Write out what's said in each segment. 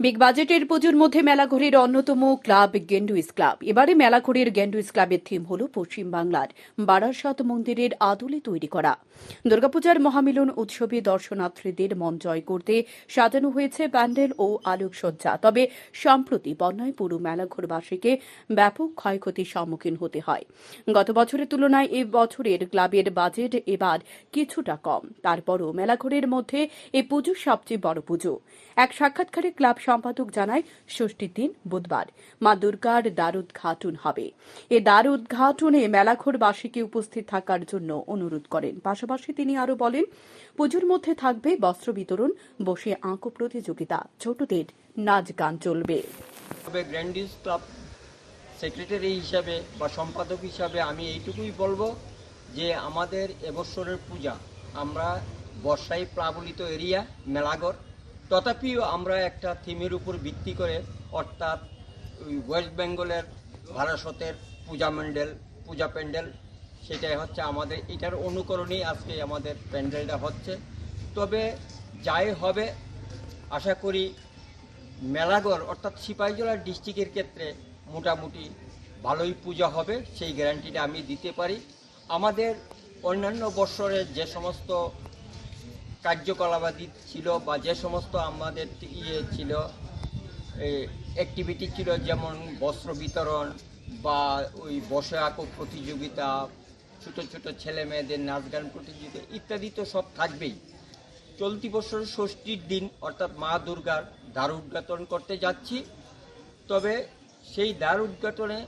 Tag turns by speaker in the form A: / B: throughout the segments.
A: Big বাজেটের পুজোর মধ্যে মেলাঘরের অন্যতম ক্লাব গেন্ডুইস ক্লাব। এবারে মেলাঘরের গেন্ডুইস ক্লাবের থিম হল পশ্চিমবাংলার বারাসত মন্দিরের আদলে তৈরি করা। দুর্গাপূজার মহামিলন উৎসবে দর্শনার্থীদের মন জয় করতে সাজানো হয়েছে প্যান্ডেল ও আলোকসজ্জা। তবে সম্প্রতি বন্যায় পুরো মেলাঘরবাসীকে ব্যাপক ক্ষয়ক্ষতির সম্মুখীন হতে হয়। গত বছরের তুলনায় এ বছরের ক্লাবের বাজেট এবার কিছুটা কম। তারপরও মেলাঘরের মধ্যে এই পুজো সবচেয়ে বড় পুজো। এক সাক্ষাৎকারে ক্লাব সম্পাদক জানায়, ষষ্ঠীর দিন বুধবার। মা দুর্গার দ্বার উদ্ঘাটন হবে। এ দ্বার উদ্ঘাটনে মেলাঘরবাসীকে উপস্থিত থাকার জন্য অনুরোধ করেন। পাশাপাশি তিনি আরও বলেন, পুজোর মধ্যে থাকবে বস্ত্র বিতরণ, বসে আঁকো প্রতিযোগিতা, ছোটদের নাচ গান চলবে।
B: সেক্রেটারি হিসাবে বা সম্পাদক হিসাবে আমি এইটুকুই বলব যে আমাদের এবছরের পূজা, আমরা বর্ষায় প্লাবলিত এরিয়া মেলাগড় তথাপিও আমরা একটা থিমের উপর ভিত্তি করে, অর্থাৎ ওয়েস্ট বেঙ্গলের ভারসতের পূজা মণ্ডল, পূজা প্যান্ডেল, সেটাই হচ্ছে আমাদের, এটার অনুকরণেই আজকে আমাদের প্যান্ডেলটা হচ্ছে। তবে যাই হবে, আশা করি মেলাগড়, অর্থাৎ সিপাহীজলা ডিস্ট্রিক্টের ক্ষেত্রে মোটামুটি ভালোই পূজা হবে, সেই গ্যারান্টিটা আমি দিতে পারি। আমাদের অন্যান্য বৎসরের যে সমস্ত কার্যকলাপাদি ছিল বা যে সমস্ত আমাদের ইয়ে ছিল অ্যাক্টিভিটি ছিল, যেমন বস্ত্র বিতরণ বা ওই বসে আঁকো প্রতিযোগিতা, ছোট ছোট ছেলে মেয়েদের নাচ গান প্রতিযোগিতা ইত্যাদি তো সব থাকবেই। চলতি বছর ষষ্ঠীর দিন অর্থাৎ মা দুর্গার দ্বার উদ্ঘাটন করতে যাচ্ছি। তবে সেই দ্বার উদ্ঘাটনে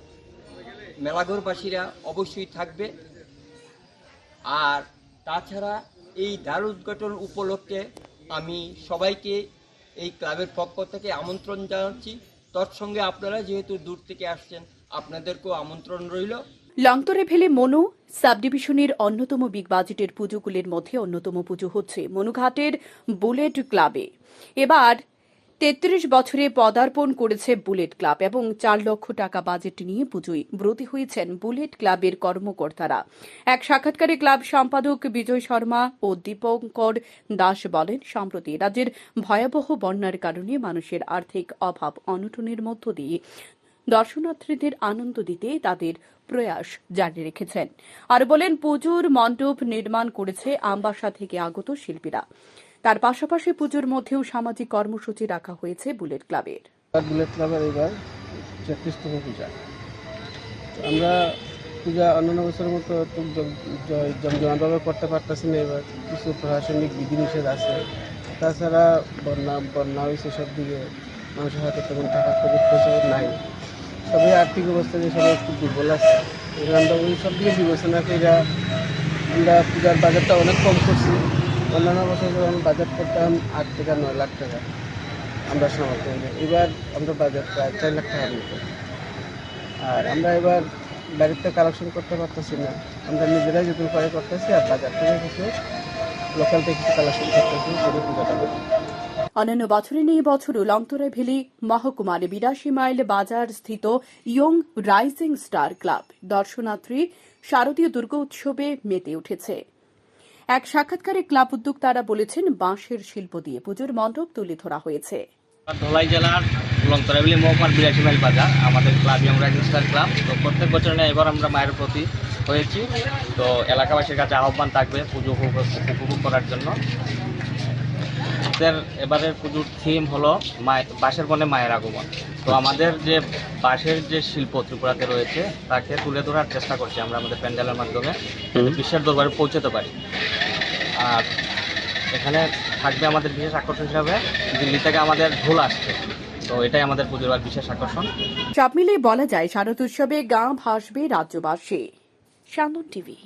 B: মেলাঘরবাসীরা অবশ্যই থাকবে। আর তাছাড়া এই দ্বার উদ্ঘাটন উপলক্ষে আমি সবাইকে এই ক্লাবের পক্ষ থেকে আমন্ত্রণ জানাচ্ছি। তৎসঙ্গে আপনারা যেহেতু দূর থেকে আসছেন, আপনাদেরকেও আমন্ত্রণ রইল।
A: লংতরে ফেলে মনু সাব ডিভিশনের অন্যতম বিগ বাজেটের পুজোগুলির মধ্যে অন্যতম পুজো হচ্ছে মনুঘাটের বুলেট ক্লাবে। এবার তেত্রিশ বছরে পদার্পণ করেছে বুলেট ক্লাব এবং চার লক্ষ টাকা বাজেট নিয়ে পুজোয় ব্রতী হয়েছেন বুলেট ক্লাবের কর্মকর্তারা। এক সাক্ষাৎকারে ক্লাব সম্পাদক বিজয় শর্মা ও দীপঙ্কর দাস বলেন, সম্প্রতি রাজ্যের ভয়াবহ বন্যার কারণে মানুষের আর্থিক অভাব অনটনের মধ্য দিয়ে দর্শনার্থীদের আনন্দ দিতে তাদের প্রয়াস জারি রেখেছেন। আর বলেন, পুজোর মণ্ডপ নির্মাণ করেছে আমবাসা থেকে আগত শিল্পীরা। তার পাশাপাশি পুজোর মধ্যেও সামাজিক কর্মসূচি রাখা হয়েছে বুলেট ক্লাবের।
C: বুলেট ক্লাবের এবার তেত্রিশতম পূজা। আমরা পূজা অন্যান্য বছরের মতো জমজমাটভাবে করতে পারতেছি না এবার। কিছু প্রশাসনিক বিধিনিষেধ আছে। তাছাড়া বন্যা বন্যা হয়েছে সব দিকে মানুষের হাতে তেমন টাকা খরচ পয়সা নাই। সবই আর্থিক অবস্থা যে সবাই একটু দুর্বল আছে আমরা ওই সব দিকে বিবেচনা করে আমরা পূজার বাজারটা অনেক কম করছি। অন্যান্য বছর যখন বাজার করতাম আট থেকে নয় লাখ টাকা, আমরা সামর্থ্য। এবার আমরা বাজার প্রায় চার লাখ টাকার মতো। আর আমরা এবার বাড়িতে কালেকশন করতে পারতেছি না। আমরা নিজেরাই যদি উপায় করতেছি আর বাজার থেকে কিছু লোকাল থেকে কিছু কালেকশন করতেছি
A: অন্যান্য বছরে নিয়ে বছরও লংতরা ভেলি, মহকুমার বিরাশি মাইল বাজার স্থিত ইয়ং রাইজিং স্টার ক্লাব। দর্শনার্থী, শারদীয় দুর্গা উৎসবে মেতে উঠেছে। এক সাক্ষাৎকারে ক্লাব উদ্যোক্তারা বলেছেন বাঁশের শিল্প দিয়ে পুজোর মণ্ডপ তুলে ধরা হয়েছে।
D: ধলাই জেলার লংতরাবিলি মহকুমার বিরাশি মাইল বাজার আমাদের club young rising star club তো প্রত্যেক বছর নিয়ে এবার আমরা মায়ের প্রতি হয়েছি। তো এলাকাবাসীর কাছে আহ্বান থাকবে পুজো উপভোগ উপভোগ করার জন্য। আমাদের এবারের পুজোর থিম হলো মায় বাঁশের বনে মায়ের আগমন। তো আমাদের যে বাঁশের যে শিল্প ত্রিপুরাতে রয়েছে তাকে তুলে ধরার চেষ্টা করছি আমরা আমাদের প্যান্ডেলের মাধ্যমে। বিশ্বের দরবারে পৌঁছতে পারি। আর এখানে থাকবে আমাদের বিশেষ আকর্ষণ হিসাবে দিল্লি থেকে আমাদের ঢোল আসছে। তো এটাই আমাদের পুজোর বিশেষ আকর্ষণ।
A: সব মিলিয়ে বলা যায়, শারদ উৎসবে গা ভাসবে রাজ্যবাসী। সান্দন টিভি।